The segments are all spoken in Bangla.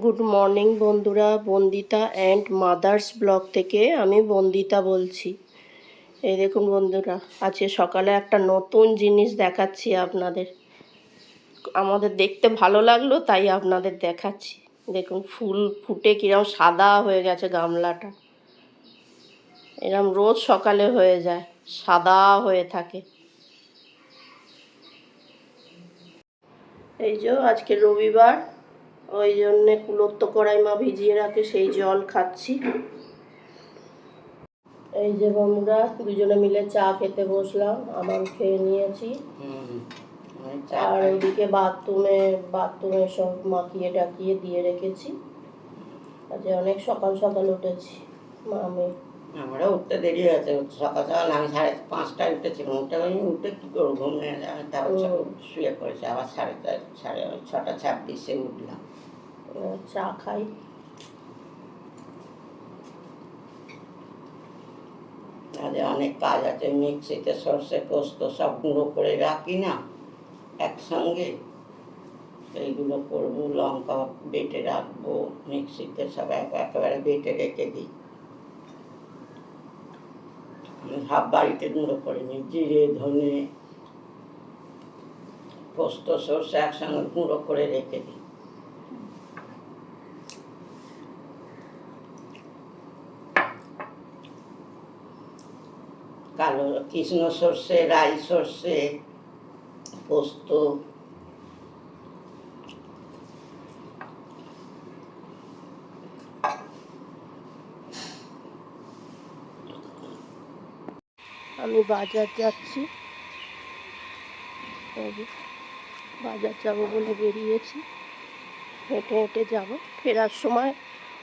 গুড মর্নিং বন্ধুরা। বন্দিতা অ্যান্ড মাদার্স ব্লগ থেকে আমি বন্দিতা বলছি। এই দেখুন বন্ধুরা, আজকে সকালে একটা নতুন জিনিস দেখাচ্ছি আপনাদের। আমাদের দেখতে ভালো লাগল, তাই আপনাদের দেখাচ্ছি। দেখুন, ফুল ফুটে কিরম সাদা হয়ে গেছে গামলাটা। এরম রোজ সকালে হয়ে যায়, সাদা হয়ে থাকে। এই যে আজকে রবিবার ওই জন্যে কুলত্ত কড়াই মা ভিজিয়ে রাখে সেই জল খাচ্ছি। এই যে বন্ধুরা দুজনে মিলে চা খেতে বসলাম আমার খেয়ে নিয়েছি। আর ওইদিকে বাথরুমে বাথরুমে সব মাখিয়ে টাকিয়ে দিয়ে রেখেছি। আজ অনেক সকাল সকাল উঠেছি আমি। আমারও উঠতে দেরি হয়েছে সকাল সকাল আমি সাড়ে পাঁচটায় উঠেছিলাম উঠে আমি উঠে কী করব ঘুমিয়ে তারপর। শুয়ে পড়েছে আবার সাড়ে সাড়ে ছটা ছাব্বিশে উঠলাম। চা খাই। আজ অনেক কাজ আছে, মিক্সিতে সর্ষে, পোস্ত সব গুঁড়ো করে রাখি না, একসঙ্গে। এইগুলো করব, লঙ্কা বেটে রাখব, মিক্সিতে সব এক- একেবারে বেটে রেখে দিই। সব বাড়িতে গুঁড়ো করে নিই, জিরে, ধনে, পোস্ত, সর্ষে একসঙ্গে গুঁড়ো করে রেখে দিই। কৃষ্ণ সর্ষে, রাই সর্ষে, পোস্ত। আমি বাজার যাচ্ছি। বাজার যাব বলে বেরিয়েছি। হেঁটে হেঁটে যাব। ফেরার সময়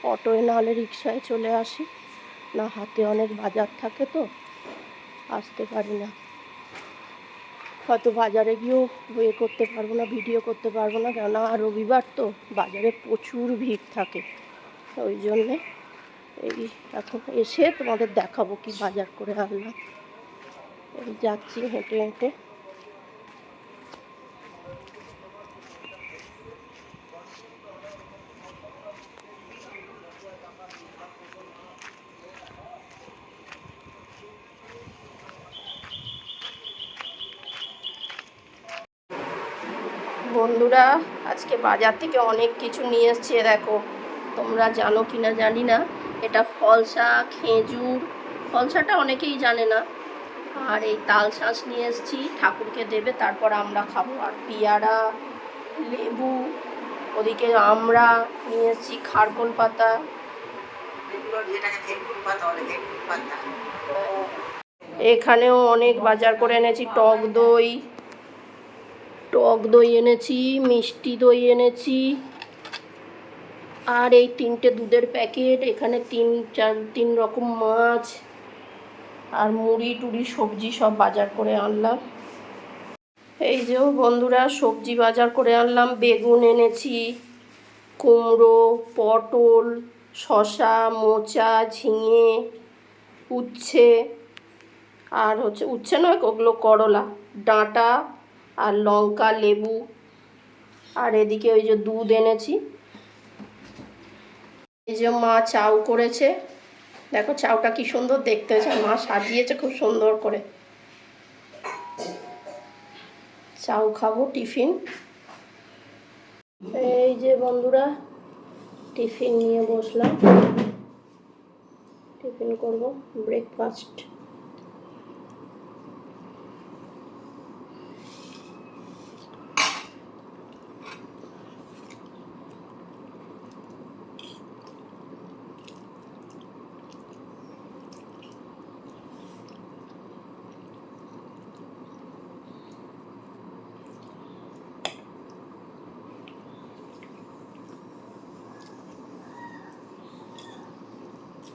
অটোয় নাহলে রিক্সায় চলে আসি। না হাতে অনেক বাজার থাকে তো। আসতে পারি না। হয়তো বাজারে গিয়েও ইয়ে করতে পারব না, ভিডিও করতে পারব না, কেননা রবিবার তো বাজারে প্রচুর ভিড় থাকে। ওই জন্যে এই এখন এসে তোমাদের দেখাবো কি বাজার করে আনলাম। এই যাচ্ছি হেঁটে হেঁটে বন্ধুরা আজকে বাজার থেকে অনেক কিছু নিয়ে এসছি, দেখো। তোমরা জানো কি না জানি না। এটা ফলসা খেজুর। ফলসাটা অনেকেই জানে না। আর এই তাল শাঁস নিয়ে এসেছি, ঠাকুরকে দেবে, তারপর আমরা খাব। আর পেয়ারা, লেবু, ওদিকে আমরা নিয়ে এসেছি খারকোল পাতা। এখানেও অনেক বাজার করে এনেছি, টক দই। টক দই এনেছি, মিষ্টি দই এনেছি। আর এই তিনটে দুধের প্যাকেট, এখানে তিন, চার, তিন রকম মাছ আর মুড়ি, টুড়ি, সবজি সব বাজার করে আনলাম। এই যে বন্ধুরা, সবজি বাজার করে আনলাম, বেগুন এনেছি, কুমড়ো, পটল, শসা, মোচা, ঝিঙে, উচ্ছে, আর হচ্ছে, উচ্ছে নয়, ওগুলো করলা, ডাঁটা আর লঙ্কা, লেবু, আর এদিকে ওই যে দুধ এনেছি। এই যে মা চাউ করেছে। দেখো চাউটা কি সুন্দর দেখতে হয়েছে। মা সাজিয়েছে খুব সুন্দর করে। চাউ খাব, টিফিন। এই যে বন্ধুরা, টিফিন নিয়ে বসলাম। টিফিন করব, ব্রেকফাস্ট।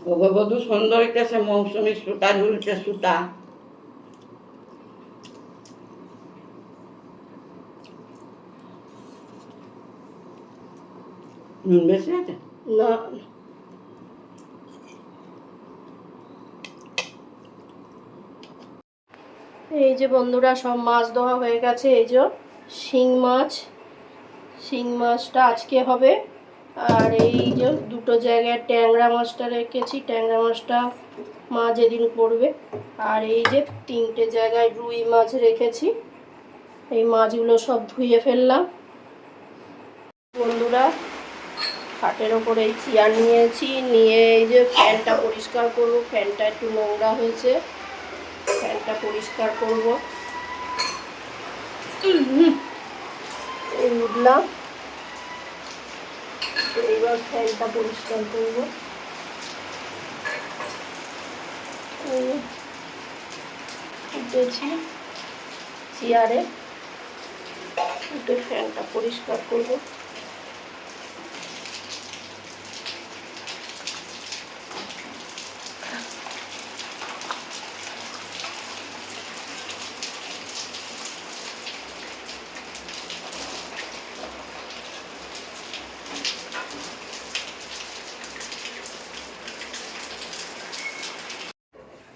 গৃহবধূ সুন্দর হইতেছে মৌসুমি সুতা, ঝুলছে সুতা। নুন বেশি আছে? না। এই যে বন্ধুরা, সব মাছ ধোয়া হয়ে গেছে। এই যে শিং মাছ। শিং মাছটা আজকে হবে আর এই যে দুটো জায়গায় ট্যাংরা মাছটা রেখেছি, ট্যাংরা মাছটা মা যেদিন করবে। আর এই যে তিনটে জায়গায় রুই মাছ রেখেছি, এই মাছগুলো সব ধুয়ে ফেললাম। বন্ধুরা, খাটের ওপরে এই চেয়ার নিয়েছি, নিয়ে এই যে ফ্যানটা পরিষ্কার করব। ফ্যানটা একটু নোংরা হয়েছে, ফ্যানটা পরিষ্কার করব। এই উঠলাম এবার ফ্যানটা পরিষ্কার করব উঠেছি চেয়ারে উঠে ফ্যানটা পরিষ্কার করব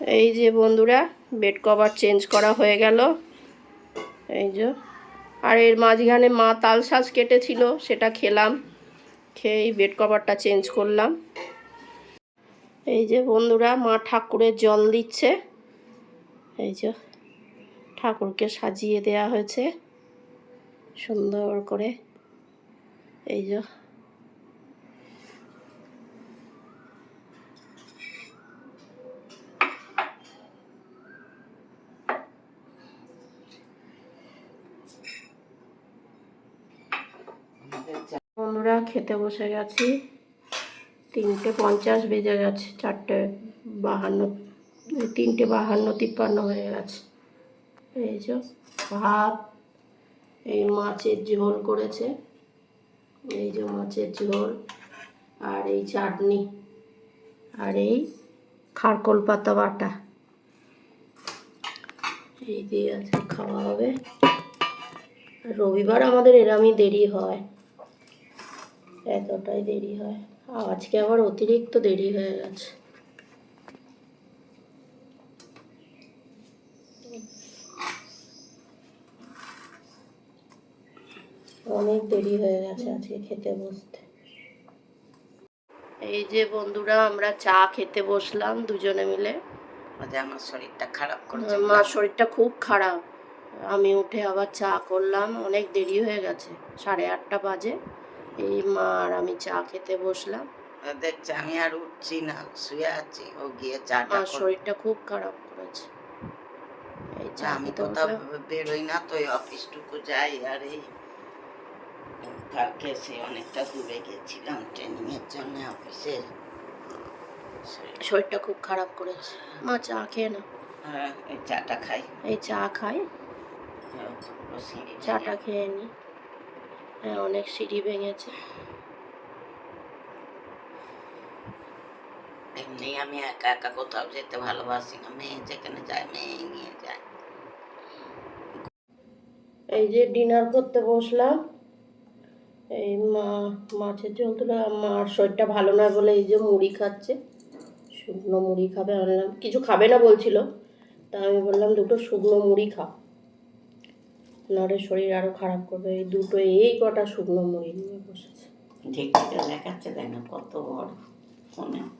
এই যে বন্ধুরা বেড কভার চেঞ্জ করা হয়ে গেল। এই যে, আর এর মাঝখানে মা তাল শাঁস কেটেছিল, সেটা খেলাম, খেয়ে এই বেড কভারটা চেঞ্জ করলাম। এই যে বন্ধুরা, মা ঠাকুরের জল দিচ্ছে। এই যে, ঠাকুরকে সাজিয়ে দেয়া হয়েছে, সুন্দর করে। এই যে আমাদের চা- বন্ধুরা খেতে বসে গেছি। তিনটে পঞ্চাশ বেজে গেছে, চারটে বাহান্ন, তিনটে বাহান্ন, তিপ্পান্ন হয়ে গেছে। এই যে ভাত, এই মাছের ঝোল করেছে। এই যে মাছের ঝোল আর এই চাটনি আর এই খারকোল পাতা বাটা। এই দিয়ে আজকে খাওয়া হবে। রবিবার আমাদের এরামই দেরি হয়। এতটাই দেরি হয়। আজকে আবার অতিরিক্ত দেরি হয়ে গেছে। অনেক দেরি হয়ে গেছে আজকে খেতে বসতে। এই যে বন্ধুরা আমরা চা খেতে বসলাম দুজনে মিলে। আমার শরীরটা খারাপ করছে। মার শরীরটা খুব খারাপ। আমি উঠে আবার চা করলাম অনেক দেরি হয়ে গেছে সাড়ে আটটা বাজে। এই মা আর আমি চা খেতে বসলাম। দেখছে আমি আর উঠছি না শুয়ে আছি। ও গিয়ে চাটা মার শরীরটা খুব খারাপ করেছে। এই চা আমি কোথাও বসলাম। বেরোই না তো অফিসটুকু যাই আর এই কালকে সে অনেকটা দূরে গেছিলাম ট্রেনিং এর জন্য অফিসে। শরীরটা খুব খারাপ করেছে। মা চা খেয়ে না হ্যাঁ এই চাটা খাই। এই চা খাই। হ্যাঁ, চাটা খেয়ে নি। হ্যাঁ অনেক সিঁড়ি ভেঙেছে। এমনি আমি একা একা কোথাও যেতে ভালোবাসি না। মেয়ে যেখানে যায় মেয়ে নিয়ে যায়। এই যে ডিনার করতে বসলাম। এই মা মাছের ঝোল তো না মার শরীরটা ভালো নয় বলে এই যে মুড়ি খাচ্ছে। শুকনো মুড়ি খাবে আনলাম। কিছু খাবে না বলছিল। তা আমি বললাম দুটো শুকনো মুড়ি খা। নাহলে শরীর আরও খারাপ করবে। এই দুটো, এই কটা শুকনো মুড়ি নিয়ে বসেছে। দেখাচ্ছে, দেখ না কত বড়। ফোনে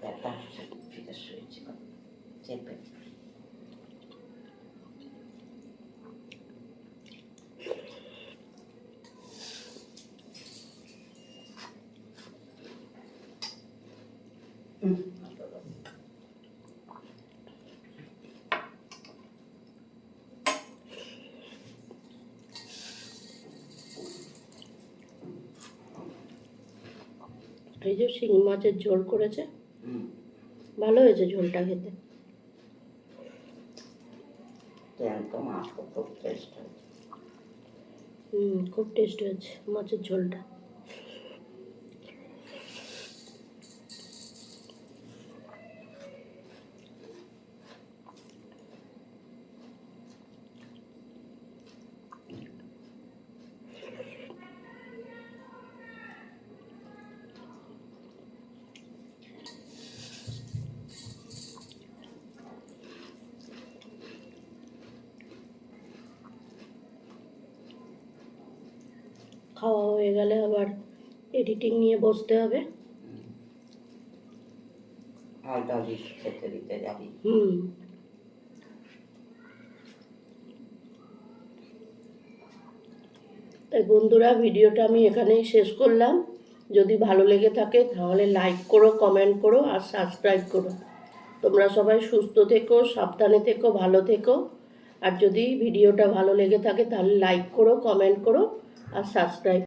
ব্যথা ফিরে শুয়েছিল চেপে এই যে শিং মাছের ঝোল করেছে ভালো হয়েছে ঝোলটা খেতে। একদম খুব টেস্ট হয়েছে। হুম খুব টেস্ট হয়েছে মাছের ঝোলটা খাওয়া হয়ে গেলে আবার এডিটিং নিয়ে বসতে হবে। আর দাদি খেতে দিতে যাবি। হুম। তাই বন্ধুরা ভিডিওটা আমি এখানেই শেষ করলাম। যদি ভালো লেগে থাকে তাহলে লাইক করো কমেন্ট করো আর সাবস্ক্রাইব করো। তোমরা সবাই সুস্থ থেকো সাবধানে থেকো ভালো থেকো। আর যদি ভিডিওটা ভালো লেগে থাকে তাহলে লাইক করো কমেন্ট করো আর সাবস্ক্রাইব